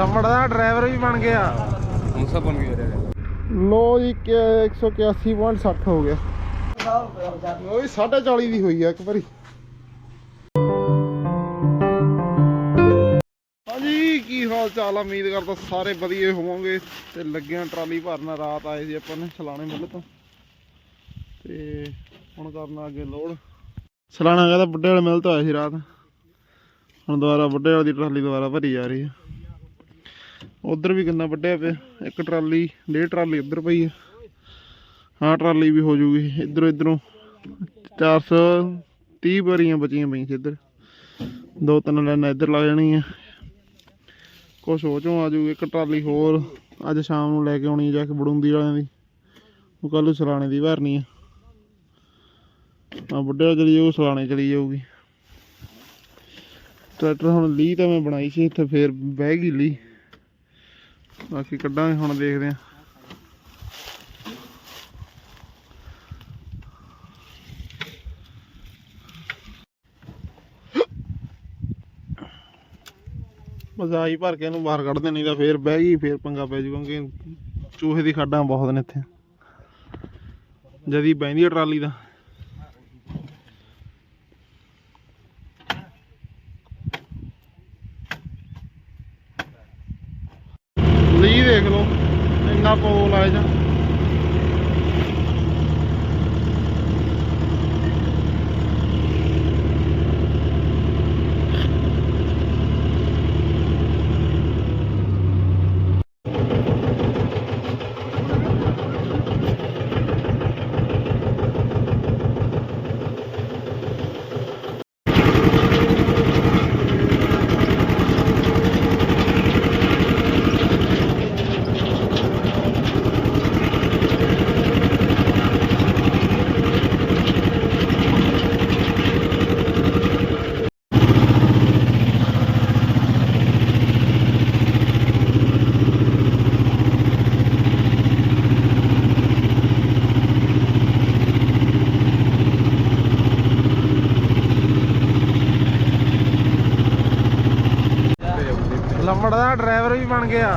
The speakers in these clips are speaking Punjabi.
ਲੰਬੜ ਦਾ ਡਰਾਈਵਰ ਵੀ ਬਣ ਗਿਆ। ਹੁਣ ਸਭ ਬਣ ਗਿਆ ਲੋ ਜੀ ਕਿ 181.60 ਹੋ ਗਿਆ। ਉਹ ਵੀ 40 ਦੀ ਹੋਈ ਆ ਇੱਕ ਵਾਰੀ। ਹਾਂਜੀ ਕੀ ਹਾਲ ਚਾਲ ਆ? ਉਮੀਦ ਕਰਦਾ ਸਾਰੇ ਵਧੀਆ ਹੋਵੋਗੇ। ਤੇ ਲੱਗਿਆ ਟਰਾਲੀ ਭਰਨ ਰਾਤ ਆਏ ਸੀ ਆਪਾਂ ਨੇ ਸਲਾਣੇ ਮੁੱਲ ਤੋਂ। ਤੇ ਹੁਣ ਕਰਨਾ ਅੱਗੇ ਲੋਡ। ਸਲਾਣਾ ਕਹਿੰਦਾ ਬੁੱਢੇ ਵਾਲੇ ਮਿਲ ਤੋਂ ਆਇਆ ਸੀ ਰਾਤ। ਹੁਣ ਦੁਬਾਰਾ ਬੁੱਢੇ ਵਾਲੇ ਦੀ ਟਰਾਲੀ ਦੁਬਾਰਾ ਭਰੀ ਜਾ ਰਹੀ ਆ। ਉਧਰ ਵੀ ਗੰਨਾ ਵੱਢਿਆ ਪਿਆ। ਇੱਕ ਟਰਾਲੀ, ਡੇਢ ਟਰਾਲੀ ਉੱਧਰ ਪਈ ਆ। ਹਾਂ ਟਰਾਲੀ ਵੀ ਹੋ ਜੂਗੀ। ਇਧਰੋਂ ਇਧਰੋਂ 430 ਭਰੀਆਂ ਬਚੀਆਂ ਪਈਆਂ ਸੀ ਇੱਧਰ। ਦੋ ਤਿੰਨ ਲਾਈਨਾਂ ਇੱਧਰ ਲੱਗ ਜਾਣੀਆਂ। ਕੁਛ ਹੋ ਚੋਂ ਆ ਜੂਗੀ, ਇੱਕ ਟਰਾਲੀ ਹੋਰ ਅੱਜ ਸ਼ਾਮ ਨੂੰ ਲੈ ਕੇ ਆਉਣੀ ਜਾ ਕੇ ਬੜੂੰਦੀ ਵਾਲਿਆਂ ਦੀ। ਉਹ ਕੱਲ ਨੂੰ ਸਲਾਣੇ ਦੀ ਭਰਨੀ ਆ। ਆ ਬੁੱਢੇ ਵਾਲੀ ਚਲੀ ਜਾਊ ਸਲਾਣੇ ਚਲੀ ਜਾਊਗੀ। ਟਰੈਕਟਰ ਹੁਣ ਲੀ ਤਾਂ ਮੈਂ ਬਣਾਈ ਸੀ, ਇੱਥੇ ਫੇਰ ਬਹਿ ਗਈ ਲੀ। ਬਾਕੀ ਕੱਢਾਂਗੇ, ਹੁਣ ਦੇਖਦੇ ਆਂ ਬਸ ਭਰ ਕੇ ਇਹਨੂੰ ਬਾਹਰ ਕੱਢਦੇ ਨਹੀਂ ਤਾਂ ਫੇਰ ਬਹਿ ਗਈ ਫੇਰ ਪੰਗਾ ਪੈ ਜੂ ਕਿਉਂਕਿ ਚੂਹੇ ਦੀ ਖਾਡਾਂ ਬਹੁਤ ਨੇ ਇੱਥੇ। ਜਦੀ ਬਹਿੰਦੀ ਆ ਟਰਾਲੀ ਦਾ ਲੀ ਦੇਖ ਲਓ ਇੰਨਾ ਪੋਲ ਆ ਜਾ ਲੰਬੜ ਦਾ ਡਰਾਈਵਰ ਵੀ ਬਣ ਗਿਆ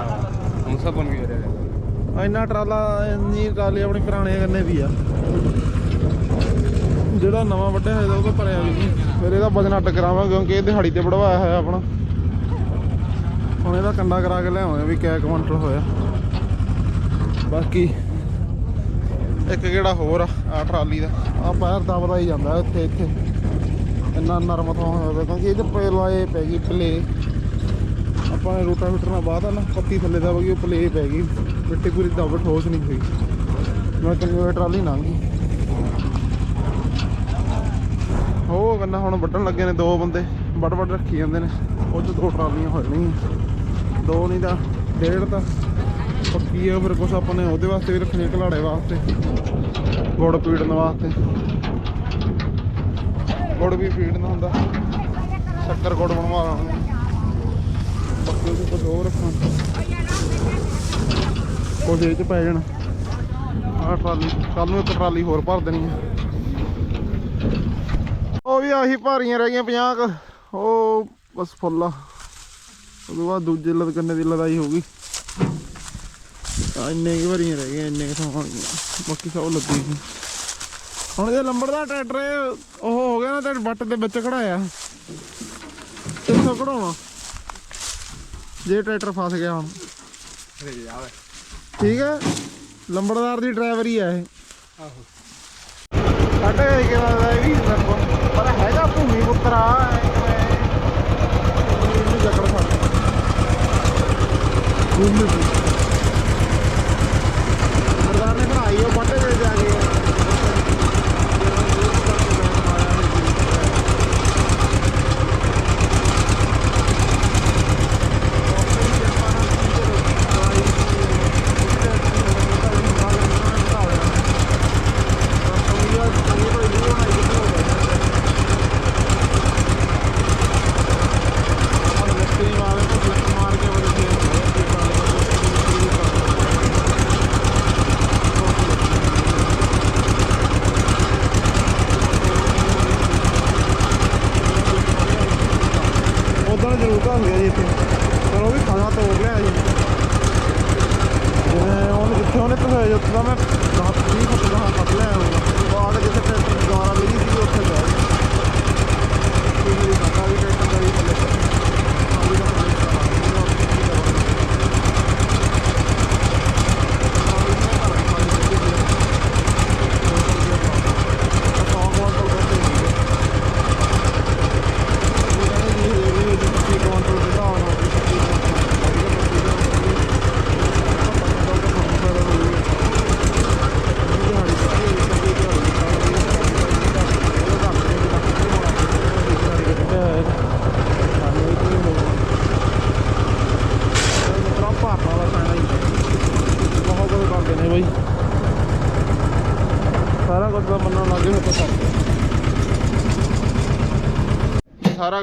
ਹੁਣ ਸਭ ਬਣ ਗਿਆ ਇੰਨਾ ਟਰਾਲਾ ਇੰਨੀ ਟਰਾਲੀ ਆਪਣੇ ਪੁਰਾਣੇ ਗੰਨੇ ਵੀ ਆ। ਜਿਹੜਾ ਨਵਾਂ ਵੱਢਿਆ ਹੋਇਆ ਉਹ ਤਾਂ ਭਰਿਆ ਵੀ ਨਹੀਂ। ਫਿਰ ਇਹਦਾ ਵਜਨ ਅੱਡ ਕਰਾਵਾਂਗੇ ਕਿਉਂਕਿ ਇਹ ਦਿਹਾੜੀ ਤੇ ਵੜਵਾਇਆ ਹੋਇਆ ਆਪਣਾ। ਹੁਣ ਇਹਦਾ ਕੰਡਾ ਕਰਾ ਕੇ ਲਿਆਵਾਂਗੇ ਵੀ ਕਿਆ ਕੁਆਂਟਲ ਹੋਇਆ। ਬਾਕੀ ਇੱਕ ਕਿਹੜਾ ਹੋਰ ਆ, ਆਹ ਟਰਾਲੀ ਦਾ। ਆ ਪੈਰ ਦਬਦਾ ਹੀ ਜਾਂਦਾ ਇੱਥੇ ਇੱਥੇ। ਇੰਨਾ ਨਰਮ ਥਾਂ ਹੋਇਆ ਕਿਉਂਕਿ ਇਹ ਤੇ ਪੇ ਲਾਏ ਪੈ ਗਈ ਪਲੇ। ਆਪਾਂ ਨੇ ਰੋਟਾ ਨਾਲ ਬਾਅਦ ਆ ਨਾ, ਪੱਤੀ ਥੱਲੇ ਦਾ ਗਈ, ਉਹ ਪਲੇ ਪੈ ਗਈ। ਮਿੱਟੀ ਪੂਰੀ ਦਬ ਠੋਸ ਨਹੀਂ ਹੋਈ ਮੈਂ ਕਿੰਨੀ ਵਾਰ ਟਰਾਲੀ ਲੰਘੀ ਗਈ। ਉਹ ਗੰਨਾ ਹੁਣ ਵੱਢਣ ਲੱਗੇ ਨੇ ਦੋ ਬੰਦੇ। ਵੱਡ ਵੱਡ ਰੱਖੀ ਜਾਂਦੇ ਨੇ। ਉਹ ਚ ਦੋ ਟਰਾਲੀਆਂ ਹੋ ਜਾਣੀਆਂ ਦੋ ਨਹੀਂ ਤਾਂ ਡੇਢ ਤਾਂ ਪੱਕੀ ਆ, ਫਿਰ ਕੁਛ ਆਪਾਂ ਨੇ ਉਹਦੇ ਵਾਸਤੇ ਵੀ ਰੱਖਣੀ ਘਲਾੜੇ ਵਾਸਤੇ। ਗੁੜ ਪੀੜਨ ਵਾਸਤੇ। ਗੁੜ ਵੀ ਪੀੜਨਾ ਹੁੰਦਾ। ਸ਼ੱਕਰ ਗੁੜ ਬਣਵਾ ਲਾਂਗੇ ਬਾਕੀ ਕੁਝ ਹੋਰ ਰੱਖਾਂ। ਕੁਝ ਇਹ ਚ ਪੈ ਜਾਣਾ। ਆਹ ਟਰਾਲੀ ਕੱਲ ਨੂੰ ਇੱਕ ਟਰਾਲੀ ਹੋਰ ਭਰ ਦੇਣੀ ਹੈ ਉਹ ਵੀ ਆਹੀ ਭਾਰੀਆਂ ਰਹਿ ਗਈਆਂ 50 ਕੁ। ਉਹ ਬਸ ਫੁੱਲ ਉਦੋਂ ਬਾਅਦ ਦੂਜੇ ਲਦ, ਕੰਨੇ ਦੀ ਲਦਾਈ ਹੋ ਗਈ ਆ ਇੰਨੇ ਹੀ ਭਰੀਆਂ ਰਹਿ ਗਈਆਂ, ਇੰਨੇ ਕਿਥੋਂ ਹੋਣਗੀਆਂ ਬਾਕੀ ਸਭ ਲੱਗੀ ਸੀ। ਹੁਣ ਜੇ ਲੰਬੜ ਦਾ ਟਰੈਕਟਰ ਉਹ ਹੋ ਗਿਆ ਨਾ ਤੇ ਬੱਟ ਦੇ ਵਿੱਚ ਖੜਾਇਆ ਕਿੱਥੋਂ ਕਢਾਉਣਾ। ਜੇ ਟਰੈਕਟਰ ਫਸ ਗਿਆ ਹੁਣ। ਠੀਕ ਹੈ? ਲੰਬੜਦਾਰ ਦੀ ਡਰਾਈਵਰੀ ਆ ਇਹ। ਆਹੋ। ਸਾਡੇ ਕੇ ਵਾਲਾ ਇਹ ਵੀ ਪਰ ਹੈਗਾ ਭੂਮੀ ਪੁੱਤਰਾ ਇਹਨੂੰ ਜਕੜ ਸਕਦਾ ਭੂਮੀ 4 km, na 50 km na tle,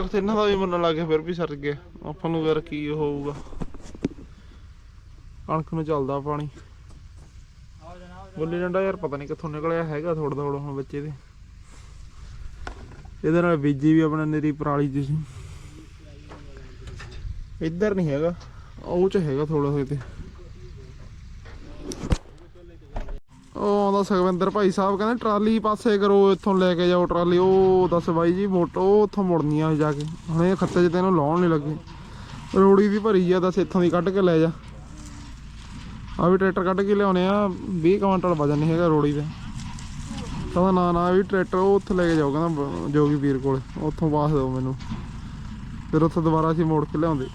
ਗਿਆ ਇਹਨਾਂ ਦਾ ਵੀ ਮੰਨਣ ਲੱਗੇ ਫਿਰ ਵੀ ਸਰ ਗਿਆ ਆਪਾਂ ਨੂੰ ਫਿਰ ਕੀ ਹੋਊਗਾ। ਕਣਕ ਨੂੰ ਚੱਲਦਾ ਪਾਣੀ। ਗੁੱਲੀ ਡੰਡਾ ਯਾਰ ਪਤਾ ਨਹੀਂ ਕਿੱਥੋਂ ਨਿਕਲਿਆ ਹੈਗਾ ਥੋੜਾ ਥੋੜਾ ਹੁਣ ਬੱਚੇ ਦੇ ਇਹਦੇ ਨਾਲ ਬੀਜੀ ਵੀ ਆਪਣਾ ਨੇਰੀ ਪਰਾਲੀ ਦੀ ਇੱਧਰ ਨਹੀਂ ਹੈਗਾ, ਉਹ ਚ ਹੈਗਾ ਥੋੜਾ ਹੋਏ ਤੇ। ਉਹ ਸੁਖਵਿੰਦਰ ਭਾਈ ਸਾਹਿਬ ਕਹਿੰਦੇ ਟਰਾਲੀ ਪਾਸੇ ਕਰੋ, ਇੱਥੋਂ ਲੈ ਕੇ ਜਾਓ ਟਰਾਲੀ। ਉਹ ਦੱਸ ਬਾਈ ਜੀ, ਮੋਟੋ ਉੱਥੋਂ ਮੁੜਨੀ ਆ ਜਾ ਕੇ। ਹੁਣ ਇਹ ਖੱਤੇ 'ਚ ਤੈਨੂੰ ਲਾਉਣ ਨਹੀਂ ਲੱਗੇ। ਰੋੜੀ ਦੀ ਭਰੀ ਆ, ਦੱਸ ਇੱਥੋਂ ਦੀ ਕੱਢ ਕੇ ਲੈ ਜਾ। ਆ ਵੀ ਟਰੈਕਟਰ ਕੱਢ ਕੇ ਲਿਆਉਣੇ ਆ 20 ਕੁਇੰਟਲ ਵਜਨ ਨਹੀਂ ਹੈਗਾ ਰੋੜੀ ਦਾ। ਕਹਿੰਦਾ ਨਾ ਨਾ ਵੀ ਟਰੈਕਟਰ, ਉਹ ਉੱਥੇ ਲੈ ਕੇ ਜਾਓ, ਕਹਿੰਦਾ ਜੋਗੀ ਵੀਰ ਕੋਲ। ਉੱਥੋਂ ਪਾਸ ਦਿਓ ਮੈਨੂੰ। ਫਿਰ ਉੱਥੇ ਦੁਬਾਰਾ ਅਸੀਂ ਮੋੜ ਕੇ ਲਿਆਉਂਦੇ।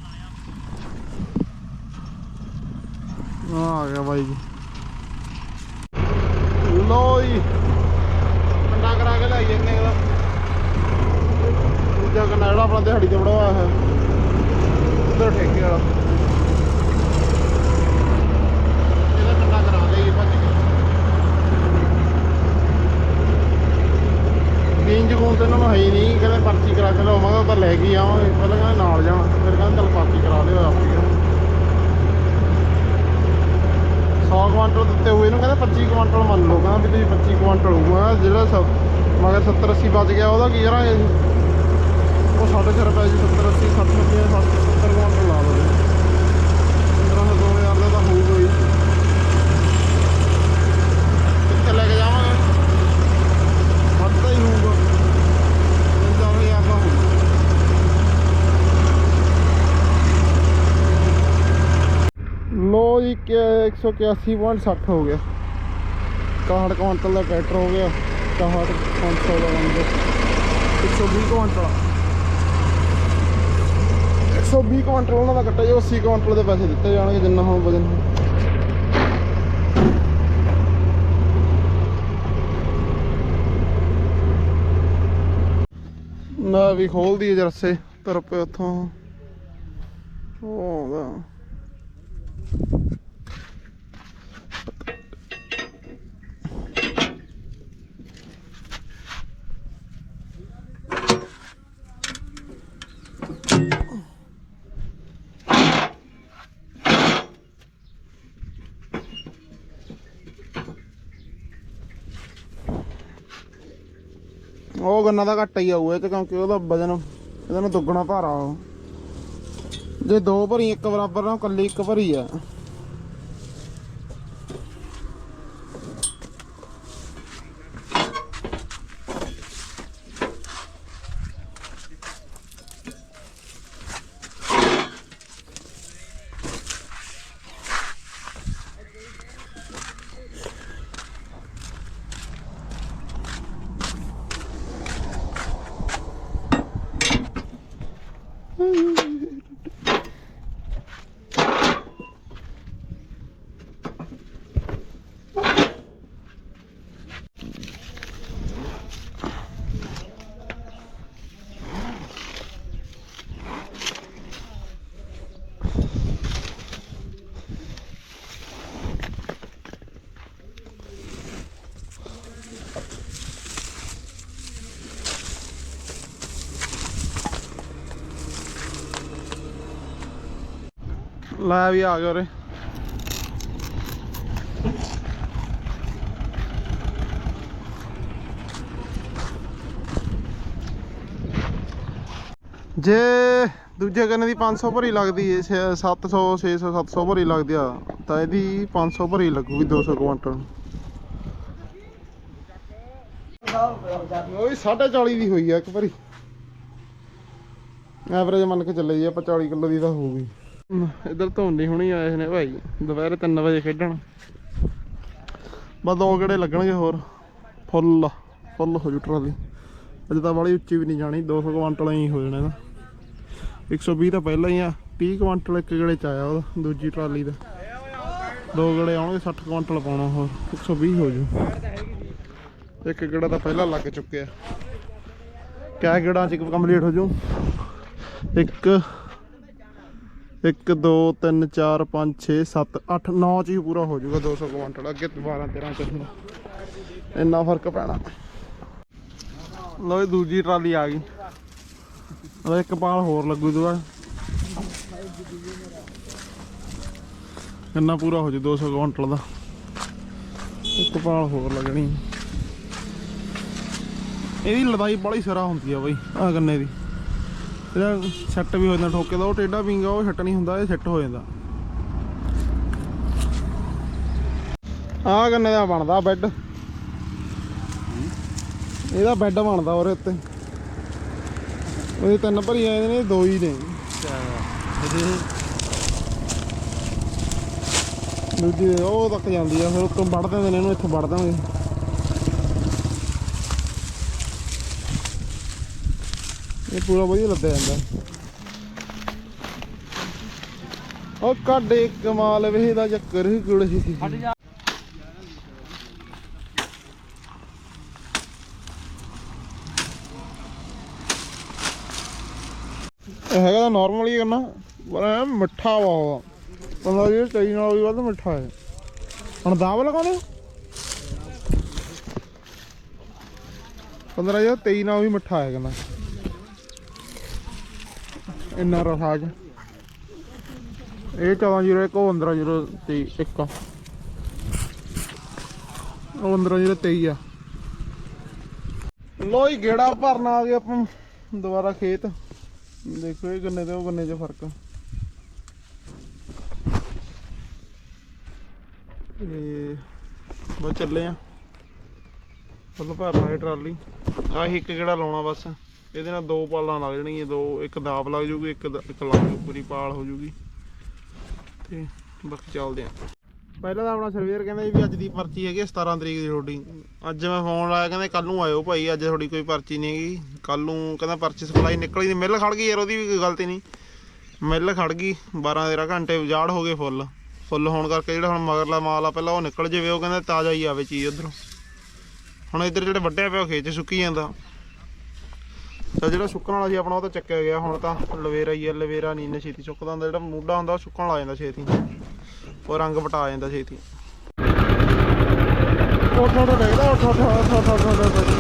ਆ ਗਿਆ ਬਾਈ ਜੀ। ਲੋ ਜੀ। ਕੰਡਾ ਕਰਾ ਕੇ ਲਈ ਜੰਨੇ ਦਾ ਦੂਜਾ ਕੰਡਾ ਜਿਹੜਾ ਆਪਣਾ ਦਿਹਾੜੀ ਤੇ ਬੜਾਇਆ ਹੈ ਉਧਰ ਠੇਕੇ ਵਾਲਾ। ਇਹਦਾ ਕੰਡਾ ਕਰਾ ਲਈ ਭੱਜ ਕੇ। ਗੇਂਜ ਕੋਲ ਤੇ ਇਹਨਾਂ ਨੂੰ ਹੈ ਨਹੀਂ। ਕਹਿੰਦੇ ਪਰਚੀ ਕਰਾ ਕੇ ਲਿਆਵਾਂਗਾ, ਉਹ ਤਾਂ ਲੈ ਕੇ ਆਵਾਂ ਆਵਾਂਗੇ ਪਹਿਲਾਂ ਕਹਿੰਦੇ ਨਾਲ ਜਾਣਾ ਫਿਰ ਕਹਿੰਦੇ ਚੱਲ ਪਰਚੀ ਕਰਾ ਲਿਓ ਆਪੀ 100 ਕੁਆਂਟਲ ਦਿੱਤੇ ਹੋਏ ਇਹਨੂੰ ਕਹਿੰਦੇ 25 ਕੁਆਂਟਲ ਮੰਨ ਲਓ, ਕਹਿੰਦਾ ਵੀ ਤੁਸੀਂ 25 ਕੁਇੰਟਲ ਹੋਊਗਾ ਜਿਹੜਾ ਸਭ ਮਗਰ 70 80 ਬਚ ਗਿਆ, ਉਹਦਾ ਕੀ ਕਰਾਂਗੇ ਉਹ ਸਾਡੇ ਸਿਰ ਪੈ ਜੀ 70 80 60 ਰੁਪਏ 70 ਕੁਆਂਟਲ ਲਾ ਲਓ 15 2000 ਦਾ ਤਾਂ ਹੋਊਗਾ ਹੀ। ਕਿੱਥੇ ਲੈ ਕੇ ਜਾਵਾਂਗੇ। ਵੱਧਦਾ ਹੀ ਹੋਊਗਾ। 5000 ਦਾ ਹੋਊਗਾ। ਲੋ ਜੀ ਕਿ 181.60 ਹੋ ਗਿਆ। 61 ਕੁਆਂਟਲ ਦਾ ਟਰੈਕਟਰ ਹੋ ਗਿਆ 61 500 ਦਾ ਬਣ ਗਿਆ 120 ਕੁਆਂਟਲ 120 ਕੁਆਂਟਲ ਉਹਨਾਂ ਦਾ ਕੱਟਿਆ ਜੀ 80 ਕੁਆਂਟਲ ਦੇ ਪੈਸੇ ਦਿੱਤੇ ਜਾਣਗੇ, ਜਿੰਨਾ ਹੁਣ ਵਜਨ। ਨਾ ਵੀ ਖੋਲਦੀ ਹੈ ਜਰਸੇ ਤੁਰ ਪਏ ਉੱਥੋਂ ਉਹ ਆਉਂਦਾ। ਉਹ ਗੰਨਾ ਦਾ ਘੱਟ ਹੀ ਆਊ ਇਹ ਤੇ ਕਿਉਂਕਿ ਉਹਦਾ ਵਜਨ, ਇਹਦਾ ਨਾਲ ਦੁੱਗਣਾ ਭਾਰਾ ਉਹ ਜੇ ਦੋ ਭਰੀ ਇੱਕ ਬਰਾਬਰ ਨਾ ਕੱਲੀ ਇੱਕ ਭਰੀ ਆ। ਲੈ ਵੀ ਆ ਗਿਆ ਉਰੇ। ਜੇ ਦੂਜੇ ਗੰਨੇ ਦੀ 500 ਭਰੀ ਲੱਗਦੀ ਏ 700 600 700 ਭਰੀ ਲੱਗਦੀ ਆ, ਤਾਂ ਇਹਦੀ 500 ਭਰੀ ਲੱਗੂਗੀ 200 ਕੁਆਂਟਲ। ਉਹ ਵੀ 40 ਦੀ ਹੋਈ ਆ ਇੱਕ ਭਰੀ। ਐਵਰੇਜ ਮੰਨ ਕੇ ਚੱਲੇ ਜੀ, ਆਪਾਂ 40 ਕਿਲੋ ਦੀ ਤਾਂ ਹੋਊਗੀ। ਇਧਰ ਧੋਂਦੀ ਹੁਣੀ ਆਏ ਨੇ ਭਾਈ, ਦੁਪਹਿਰੇ 3 ਵਜੇ ਖੇਡਣ। ਬਸ ਦੋ ਗੇੜੇ ਲੱਗਣਗੇ ਹੋਰ। ਫੁੱਲ ਫੁੱਲ ਹੋ ਜੂ ਟਰਾਲੀ। ਅਜੇ ਤਾਂ ਵਾਲੀ ਉੱਚੀ ਵੀ ਨਹੀਂ ਜਾਣੀ 200 ਕੁਆਂਟਲ ਹੀ ਹੋ ਜਾਣਾ ਇਹਦਾ। 120 ਤਾਂ ਪਹਿਲਾਂ ਹੀ ਆ 30 ਕੁਆਂਟਲ ਇੱਕ ਗੇੜੇ ਚ ਆਇਆ ਉਹਦਾ, ਦੂਜੀ ਟਰਾਲੀ ਦਾ। ਦੋ ਗੇੜੇ ਆਉਣਗੇ 60 ਕੁਆਂਟਲ ਪਾਉਣਾ ਹੋਰ 120 ਹੋ ਜੂ। ਇੱਕ ਗੇੜਾ ਤਾਂ ਪਹਿਲਾਂ ਲੱਗ ਚੁੱਕਿਆ। ਕਿਆ ਗੇੜਾਂ ਚ ਕੰਪਲੀਟ ਹੋ ਜੂ? ਇੱਕ 1 2 3 4 5 6 7 8 9 ਚ ਹੀ ਪੂਰਾ ਹੋ ਜਾਊਗਾ 200 ਕੁਆਂਟਲ ਅੱਗੇ 12 13 ਚ ਇੰਨਾ ਫ਼ਰਕ ਪੈਣਾ। ਲਓ ਇਹ ਦੂਜੀ ਟਰਾਲੀ ਆ ਗਈ। ਉਹ ਇੱਕ ਪਾਲ ਹੋਰ ਲੱਗੂ ਦੁਆ ਇੰਨਾ ਪੂਰਾ ਹੋ ਜੂ 200 ਕੁਆਂਟਲ ਦਾ। ਇੱਕ ਪਾਲ ਹੋਰ ਲੱਗਣੀ। ਇਹਦੀ ਲੜਾਈ ਬੜੀ ਸਿਰਾ ਹੁੰਦੀ ਆ ਬਾਈ ਆ ਗੰਨੇ ਦੀ। ਇਹਦਾ ਸੈੱਟ ਵੀ ਹੋ ਜਾਂਦਾ, ਠੋਕੇ ਦਾ, ਉਹ ਟੇਡਾ ਪਿੰਗਾ ਉਹ ਸੈੱਟ ਨਹੀਂ ਹੁੰਦਾ, ਇਹ ਸੈੱਟ ਹੋ ਜਾਂਦਾ। ਆ ਗੰਨੇ ਦਾ ਬਣਦਾ ਬੈੱਡ। ਇਹਦਾ ਬੈੱਡ ਬਣਦਾ ਉਹਦੇ ਉੱਤੇ। ਉਹਦੇ ਤਿੰਨ ਭਰੀ ਆਏ ਨੇ, ਦੋ ਹੀ ਨੇ। ਦੂਜੀ ਉਹ ਤੱਕ ਜਾਂਦੀ ਆ, ਫਿਰ ਉੱਤੋਂ ਵੱਢ ਦਿੰਦੇ ਨੇ, ਇਹਨੂੰ ਇੱਥੋਂ ਵੱਢ ਦਾਂਗੇ ਇਹ ਪੂਰਾ ਵਧੀਆ ਲੱਦਿਆ ਜਾਂਦਾ। ਉਹ ਕੱਢੇ ਕਮਾਲ ਵੇ ਦਾ ਚੱਕਰ ਹੀ ਗੁੜ ਸੀ ਇਹ ਹੈਗਾ ਤਾਂ ਨਾਰਮਲ ਹੀ ਕਰਨਾ ਪਰ ਐਨ ਮਿੱਠਾ ਵਾ ਪੰਦਾ ਜੀ ਕਈ ਨਾਲ ਵੀ ਵੱਧ ਮਿੱਠਾ ਹੈ। ਹੁਣ ਦਾਬ ਲਗਾਉਂਦੇ ਹੋ? 15 ਜਾਂ 23 ਨਾਲ ਵੀ ਮਿੱਠਾ ਹੈ ਕਹਿੰਦਾ ਇੰਨਾ ਰਸਾਜ ਇਹ 1401 ਉਹ 15023 ਇੱਕ ਆ। ਉਹ 15023 ਆ। ਲੋ ਗੇੜਾ ਭਰਨ ਆ ਗਏ ਆਪਾਂ ਦੁਬਾਰਾ ਖੇਤ। ਦੇਖੋ ਇਹ ਗੰਨੇ ਤੇ ਉਹ ਗੰਨੇ 'ਚ ਫ਼ਰਕ ਤੇ ਬਸ ਚੱਲੇ ਆ। ਫੁੱਲ ਭਰ ਲਾਂਗੇ ਟਰਾਲੀ। ਆਹ ਇੱਕ ਗੇੜਾ ਲਾਉਣਾ ਬਸ। ਇਹਦੇ ਨਾਲ ਦੋ ਪਾਲਾਂ ਲੱਗ ਜਾਣਗੀਆਂ, ਦੋ, ਇੱਕ ਦਾਬ ਲੱਗ ਜੂਗੀ ਇੱਕ ਇੱਕ ਲੱਗ ਜੂ ਪੂਰੀ ਪਾਲ ਹੋ ਜੂਗੀ ਤੇ ਬਾਕੀ ਚੱਲਦੇ ਆ। ਪਹਿਲਾਂ ਤਾਂ ਆਪਣਾ ਸਰਵੇਅਰ ਕਹਿੰਦਾ ਵੀ ਅੱਜ ਦੀ ਪਰਚੀ ਹੈਗੀ ਆ 17 ਤਰੀਕ ਦੀ ਤੁਹਾਡੀ। ਅੱਜ ਮੈਂ ਫੋਨ ਲਾਇਆ, ਕਹਿੰਦੇ ਕੱਲ ਨੂੰ ਆਇਓ ਭਾਈ, ਅੱਜ ਤੁਹਾਡੀ ਕੋਈ ਪਰਚੀ ਨਹੀਂ ਹੈਗੀ। ਕੱਲ ਨੂੰ ਕਹਿੰਦਾ ਪਰਚੀ ਸਪਲਾਈ ਨਿਕਲੀ ਨਹੀਂ, ਮਿੱਲ ਖੜ ਗਈ ਯਾਰ, ਉਹਦੀ ਵੀ ਕੋਈ ਗਲਤੀ ਨਹੀਂ। ਮਿੱਲ ਖੜ ਗਈ 12 13 ਘੰਟੇ ਉਜਾੜ ਹੋ ਗਏ ਫੁੱਲ। ਫੁੱਲ ਹੋਣ ਕਰਕੇ ਜਿਹੜਾ ਹੁਣ ਮਗਰਲਾ ਮਾਲ ਆ, ਪਹਿਲਾਂ ਉਹ ਨਿਕਲ ਜਾਵੇ, ਉਹ ਕਹਿੰਦਾ ਤਾਜ਼ਾ ਹੀ ਆਵੇ ਚੀਜ਼ ਉਧਰੋਂ। ਹੁਣ ਇੱਧਰ ਜਿਹੜੇ ਵੱਡਿਆ ਪਿਆ, ਉਹ ਖੇਤ 'ਚ ਸੁੱਕੀ ਜਾਂਦਾ। ਤਾਂ ਜਿਹੜਾ ਸੁੱਕਣ ਵਾਲਾ ਸੀ ਆਪਣਾ ਉਹ ਤਾਂ ਚੱਕਿਆ ਗਿਆ, ਹੁਣ ਤਾਂ ਲਵੇਰਾ ਹੀ ਆ, ਲਵੇਰਾ ਨਹੀਂ ਇੰਨਾ ਛੇਤੀ ਸੁੱਕਦਾ ਹੁੰਦਾ, ਜਿਹੜਾ ਮੂਡਾ ਹੁੰਦਾ ਉਹ ਸੁੱਕਣ ਲੱਗ ਜਾਂਦਾ ਛੇਤੀ। ਉਹ ਰੰਗ ਵਟਾ ਜਾਂਦਾ ਛੇਤੀ। ਉੱਠ ਉੱਠ ਡੇਗਦਾ ਉੱਠ ਉੱਠ ਉੱਠ ਉੱਠ ਉੱਠ।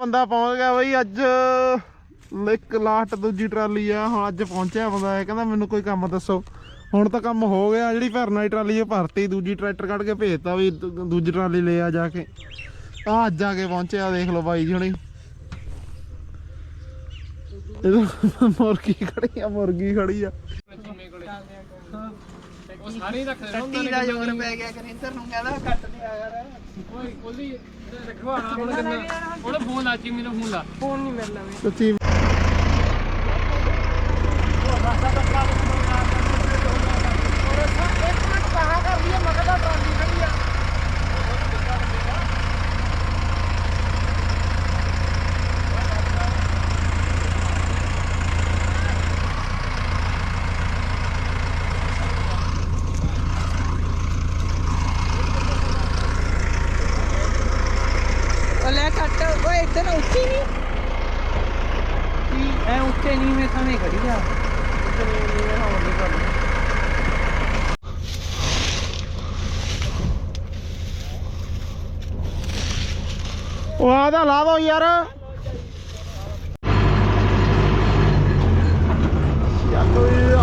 ਬੰਦਾ ਪਹੁੰਚ ਗਿਆ ਬਈ ਅੱਜ। ਇੱਕ ਲਾਸਟ ਦੂਜੀ ਟਰਾਲੀ ਆ ਹੁਣ ਅੱਜ ਪਹੁੰਚਿਆ ਬੰਦਾ ਇਹ ਕਹਿੰਦਾ ਮੈਨੂੰ ਕੋਈ ਕੰਮ ਦੱਸੋ। ਹੁਣ ਤਾਂ ਕੰਮ ਹੋ ਗਿਆ ਜਿਹੜੀ ਭਰਨ ਵਾਲੀ ਟਰਾਲੀ ਇਹ ਭਰਤੀ ਦੂਜੀ ਟਰੈਕਟਰ ਕੱਢ ਕੇ ਭੇਜਤਾ ਵੀ ਦੂਜੀ ਟਰਾਲੀ ਲੈ ਆ ਜਾ ਕੇ। ਆ ਅੱਜ ਆ ਕੇ ਪਹੁੰਚਿਆ ਦੇਖ ਲਓ ਬਾਈ ਜੀ ਹੁਣੀ ਮੁਰਗੀ ਖੜੀ ਆ ਮੁਰਗੀ ਖੜੀ ਆ। ਉਹ ਸਾਰੇ ਹੀ ਰੱਖਦੇ ਨੇ ਟੱਟੀ ਦਾ ਜੋਰ ਪੈ ਗਿਆ ਕਰਿੰਦਰ ਨੂੰ ਕਹਿੰਦਾ ਕੱਟ ਦਿਆ ਕਰ ਕੋਈ ਉਹਦੀ ਰਖਵਾਣਾ ਹੁਣ ਕਿੰਨਾ? ਉਹਦਾ ਫੋਨ ਲਾ ਚੀ ਮੈਨੂੰ ਫੋਨ ਲਾ। ਫੋਨ ਨਹੀਂ ਮਿਲਣਾ ਵੇ ਜੀ ਨਹੀਂ ਮੈਂ ਸਾਹਮਣੇ ਆਦਾ ਲਾ ਦੋ ਯਾਰ। ਯਾਰ ਕੋਈ